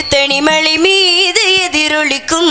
திருத்தணி மலை மீது எதிரொலிக்கும்